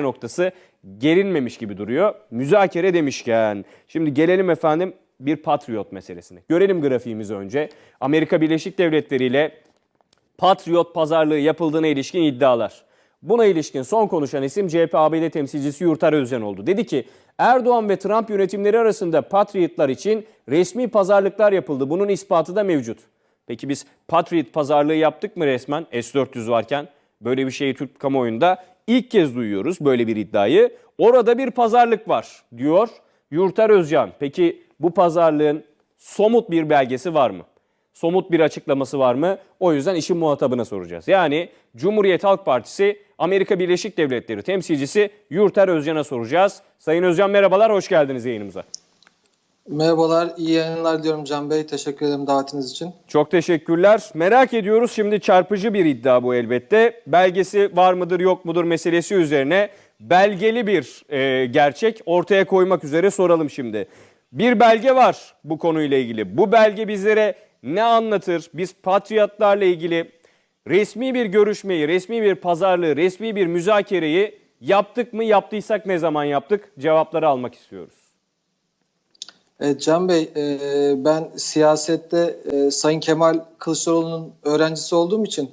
noktası gerilmemiş gibi duruyor. Müzakere demişken şimdi gelelim efendim bir Patriot meselesine. Görelim grafiğimizi önce. Amerika Birleşik Devletleri ile Patriot pazarlığı yapıldığına ilişkin iddialar. Buna ilişkin son konuşan isim CHP ABD temsilcisi Yurtar Özden oldu. Dedi ki Erdoğan ve Trump yönetimleri arasında Patriotlar için resmi pazarlıklar yapıldı. Bunun ispatı da mevcut. Peki biz Patriot pazarlığı yaptık mı resmen S-400 varken? Böyle bir şeyi Türk kamuoyunda ilk kez duyuyoruz böyle bir iddiayı. Orada bir pazarlık var diyor Yurtar Özcan. Peki bu pazarlığın somut bir belgesi var mı? somut bir açıklaması var mı? O yüzden işin muhatabına soracağız. Yani Cumhuriyet Halk Partisi Amerika Birleşik Devletleri temsilcisi Yurter Özcan'a soracağız. Sayın Özcan merhabalar, hoş geldiniz yayınımıza. Merhabalar, iyi yayınlar diyorum Can Bey. Teşekkür ederim davetiniz için. Çok teşekkürler. Merak ediyoruz şimdi çarpıcı bir iddia bu elbette. Belgesi var mıdır yok mudur meselesi üzerine belgeli bir e, gerçek ortaya koymak üzere soralım şimdi. Bir belge var bu konuyla ilgili. Bu belge bizlere ne anlatır? Biz patriotlarla ilgili resmi bir görüşmeyi, resmi bir pazarlığı, resmi bir müzakereyi yaptık mı? Yaptıysak ne zaman yaptık? Cevapları almak istiyoruz. Evet, Can Bey, e, ben siyasette e, Sayın Kemal Kılıçdaroğlu'nun öğrencisi olduğum için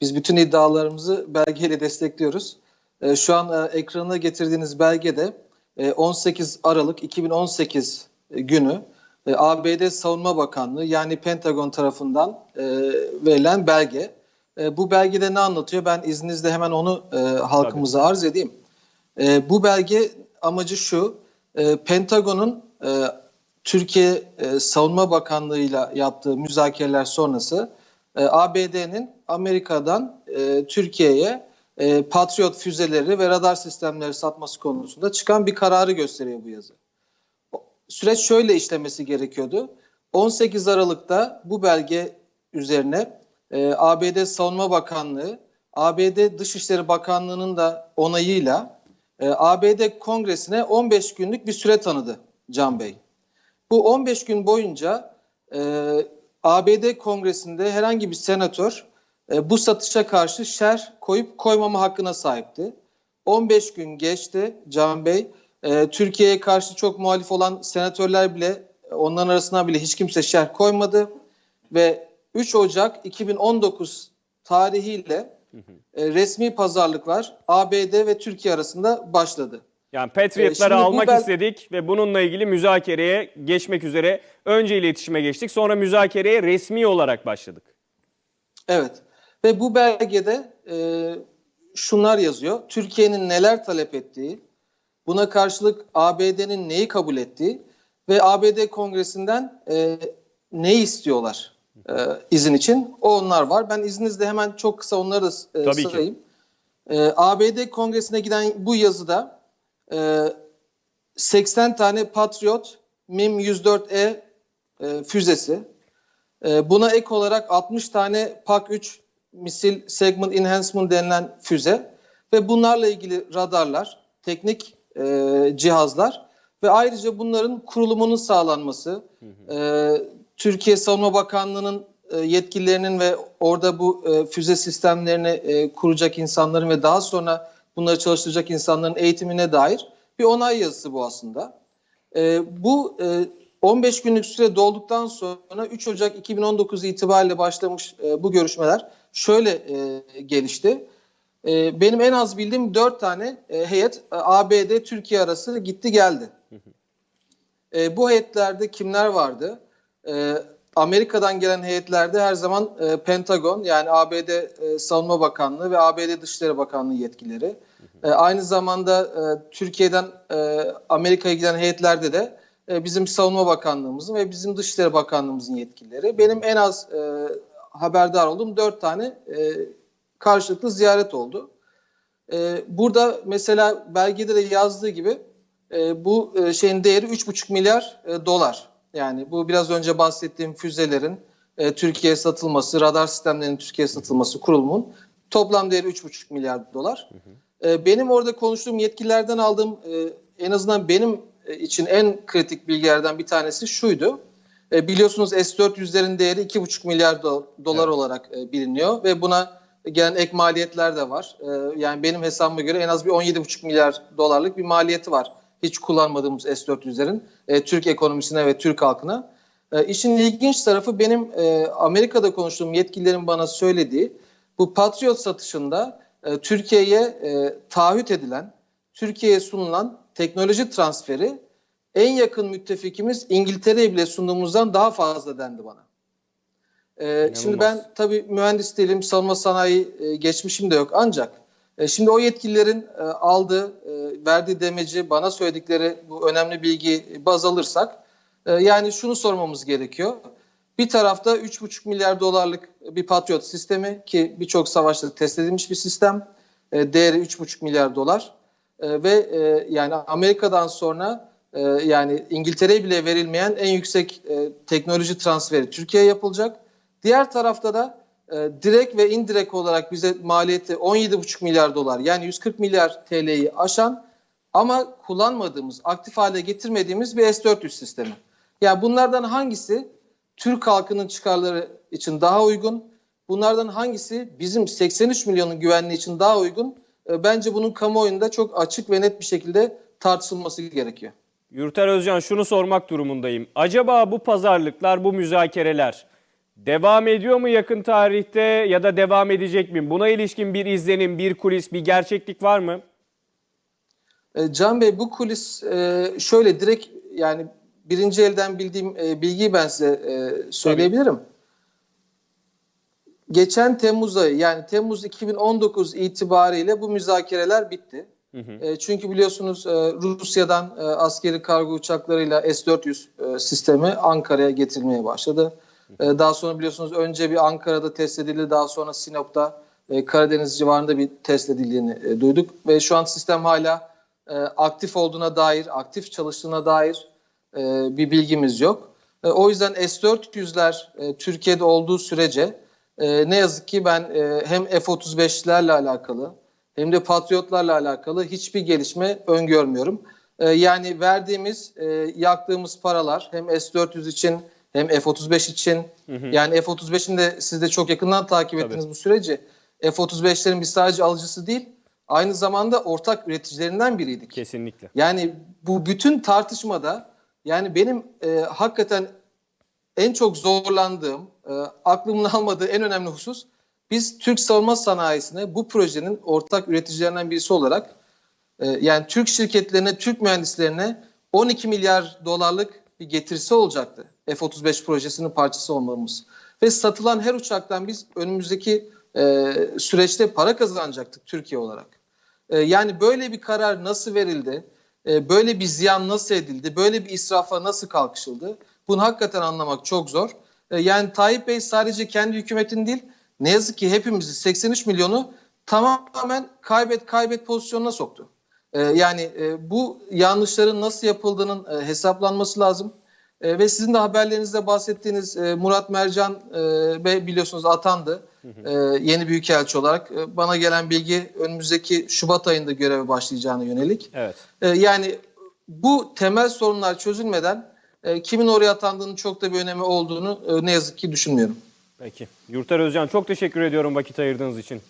biz bütün iddialarımızı belgeyle destekliyoruz. E, şu an e, ekrana getirdiğiniz belgede e, 18 Aralık 2018 günü e, ABD Savunma Bakanlığı yani Pentagon tarafından e, verilen belge. E, bu belgede ne anlatıyor? Ben izninizle hemen onu e, halkımıza arz edeyim. E, bu belge amacı şu, e, Pentagon'un e, Türkiye e, Savunma Bakanlığı'yla yaptığı müzakereler sonrası e, ABD'nin Amerika'dan e, Türkiye'ye e, Patriot füzeleri ve radar sistemleri satması konusunda çıkan bir kararı gösteriyor bu yazı. Süreç şöyle işlemesi gerekiyordu. 18 Aralık'ta bu belge üzerine e, ABD Savunma Bakanlığı, ABD Dışişleri Bakanlığı'nın da onayıyla e, ABD Kongresi'ne 15 günlük bir süre tanıdı Can Bey. Bu 15 gün boyunca e, ABD Kongresi'nde herhangi bir senatör e, bu satışa karşı şer koyup koymama hakkına sahipti. 15 gün geçti Can Bey. E, Türkiye'ye karşı çok muhalif olan senatörler bile onların arasına bile hiç kimse şer koymadı. Ve 3 Ocak 2019 tarihiyle e, resmi pazarlıklar ABD ve Türkiye arasında başladı. Yani Patriot'ları bu almak bel- istedik ve bununla ilgili müzakereye geçmek üzere önce iletişime geçtik. Sonra müzakereye resmi olarak başladık. Evet. Ve bu belgede e, şunlar yazıyor. Türkiye'nin neler talep ettiği, buna karşılık ABD'nin neyi kabul ettiği ve ABD Kongresi'nden e, neyi istiyorlar e, izin için. O onlar var. Ben izninizle hemen çok kısa onları da e, Tabii ki. sayayım. E, ABD Kongresi'ne giden bu yazıda e, 80 tane Patriot MIM-104E e, füzesi, ee, Buna ek olarak 60 tane PAK-3 misil segment enhancement denilen füze ve bunlarla ilgili radarlar, teknik e, cihazlar ve ayrıca bunların kurulumunun sağlanması, e, Türkiye Savunma Bakanlığı'nın yetkililerinin ve orada bu füze sistemlerini kuracak insanların ve daha sonra bunları çalıştıracak insanların eğitimine dair bir onay yazısı bu aslında. E, bu e, 15 günlük süre dolduktan sonra 3 Ocak 2019 itibariyle başlamış e, bu görüşmeler şöyle e, gelişti. E, benim en az bildiğim 4 tane e, heyet e, ABD Türkiye arası gitti geldi. E, bu heyetlerde kimler vardı? E, Amerika'dan gelen heyetlerde her zaman e, Pentagon yani ABD e, Savunma Bakanlığı ve ABD Dışişleri Bakanlığı yetkileri. E, aynı zamanda e, Türkiye'den e, Amerika'ya giden heyetlerde de e, bizim Savunma Bakanlığımızın ve bizim Dışişleri Bakanlığımızın yetkilileri. Benim en az e, haberdar olduğum dört tane e, karşılıklı ziyaret oldu. E, burada mesela belgede de yazdığı gibi e, bu e, şeyin değeri 3,5 milyar e, dolar. Yani bu biraz önce bahsettiğim füzelerin e, Türkiye'ye satılması, radar sistemlerinin Türkiye'ye satılması kurulumun toplam değeri 3,5 milyar dolar. E, benim orada konuştuğum yetkililerden aldığım e, en azından benim e, için en kritik bilgilerden bir tanesi şuydu. E, biliyorsunuz S-400'lerin değeri 2,5 milyar do- dolar Evet. olarak e, biliniyor ve buna gelen ek maliyetler de var. Ee, yani benim hesabıma göre en az bir 17,5 milyar dolarlık bir maliyeti var. Hiç kullanmadığımız S-400'lerin e, Türk ekonomisine ve Türk halkına. E, işin ilginç tarafı benim e, Amerika'da konuştuğum yetkililerin bana söylediği bu Patriot satışında e, Türkiye'ye e, taahhüt edilen, Türkiye'ye sunulan teknoloji transferi en yakın müttefikimiz İngiltere'ye bile sunduğumuzdan daha fazla dendi bana. Ee, şimdi ben tabii mühendis değilim, savunma sanayi e, geçmişim de yok ancak e, şimdi o yetkililerin e, aldığı, e, verdiği demeci, bana söyledikleri bu önemli bilgi baz alırsak e, yani şunu sormamız gerekiyor. Bir tarafta 3,5 milyar dolarlık bir Patriot sistemi ki birçok savaşta test edilmiş bir sistem. E, değeri 3,5 milyar dolar. Ve yani Amerika'dan sonra yani İngiltere'ye bile verilmeyen en yüksek teknoloji transferi Türkiye'ye yapılacak. Diğer tarafta da e, direkt ve indirekt olarak bize maliyeti 17,5 milyar dolar yani 140 milyar TL'yi aşan ama kullanmadığımız, aktif hale getirmediğimiz bir S-400 sistemi. Yani bunlardan hangisi Türk halkının çıkarları için daha uygun? Bunlardan hangisi bizim 83 milyonun güvenliği için daha uygun? E, bence bunun kamuoyunda çok açık ve net bir şekilde tartışılması gerekiyor. Yurter Özcan şunu sormak durumundayım. Acaba bu pazarlıklar, bu müzakereler devam ediyor mu yakın tarihte ya da devam edecek mi? Buna ilişkin bir izlenim, bir kulis, bir gerçeklik var mı? E, Can Bey bu kulis e, şöyle direkt yani birinci elden bildiğim e, bilgiyi ben size söyleyebilirim. Geçen Temmuz ayı yani Temmuz 2019 itibariyle bu müzakereler bitti. E, çünkü biliyorsunuz Rusya'dan askeri kargo uçaklarıyla S-400 e, sistemi Ankara'ya getirilmeye başladı. E, daha sonra biliyorsunuz önce bir Ankara'da test edildi daha sonra Sinop'ta e, Karadeniz civarında bir test edildiğini e, duyduk. Ve şu an sistem hala e, aktif olduğuna dair, aktif çalıştığına dair e, bir bilgimiz yok. E, o yüzden S-400'ler e, Türkiye'de olduğu sürece e, ne yazık ki ben e, hem F-35'lerle alakalı hem de Patriotlarla alakalı hiçbir gelişme öngörmüyorum. E, yani verdiğimiz, e, yaktığımız paralar hem S-400 için hem F-35 için yani F-35'in de siz de çok yakından takip Tabii. ettiniz bu süreci. F-35'lerin biz sadece alıcısı değil, aynı zamanda ortak üreticilerinden biriydik. Kesinlikle. Yani bu bütün tartışmada yani benim e, hakikaten en çok zorlandığım, e, aklımın almadığı en önemli husus biz Türk savunma sanayisine bu projenin ortak üreticilerinden birisi olarak e, yani Türk şirketlerine, Türk mühendislerine 12 milyar dolarlık bir getirisi olacaktı. F-35 projesinin parçası olmamız. Ve satılan her uçaktan biz önümüzdeki e, süreçte para kazanacaktık Türkiye olarak. E, yani böyle bir karar nasıl verildi? E, böyle bir ziyan nasıl edildi? Böyle bir israfa nasıl kalkışıldı? Bunu hakikaten anlamak çok zor. E, yani Tayyip Bey sadece kendi hükümetin değil, ne yazık ki hepimizi 83 milyonu tamamen kaybet kaybet pozisyonuna soktu. E, yani e, bu yanlışların nasıl yapıldığının e, hesaplanması lazım. E, ve sizin de haberlerinizde bahsettiğiniz e, Murat Mercan e, Bey biliyorsunuz atandı e, yeni büyükelçi olarak. E, bana gelen bilgi önümüzdeki Şubat ayında göreve başlayacağına yönelik. Evet. E, yani bu temel sorunlar çözülmeden e, kimin oraya atandığının çok da bir önemi olduğunu e, ne yazık ki düşünmüyorum. Peki. Yurter Özcan çok teşekkür ediyorum vakit ayırdığınız için.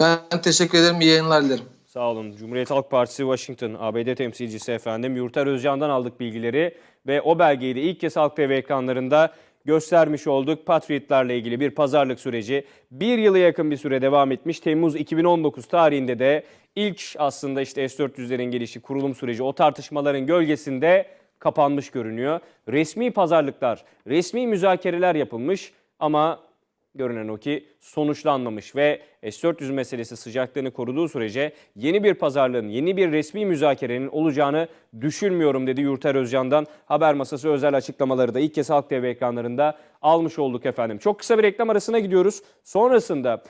Ben teşekkür ederim. İyi yayınlar dilerim. Sağ olun. Cumhuriyet Halk Partisi Washington ABD temsilcisi efendim Yurter Özcan'dan aldık bilgileri ve o belgeyi de ilk kez Halk TV ekranlarında göstermiş olduk. Patriotlarla ilgili bir pazarlık süreci bir yıla yakın bir süre devam etmiş. Temmuz 2019 tarihinde de ilk aslında işte S-400'lerin gelişi kurulum süreci o tartışmaların gölgesinde kapanmış görünüyor. Resmi pazarlıklar, resmi müzakereler yapılmış ama Görünen o ki sonuçlanmamış ve S-400 meselesi sıcaklığını koruduğu sürece yeni bir pazarlığın, yeni bir resmi müzakerenin olacağını düşünmüyorum dedi Yurter Özcan'dan. Haber masası özel açıklamaları da ilk kez Halk TV ekranlarında almış olduk efendim. Çok kısa bir reklam arasına gidiyoruz. Sonrasında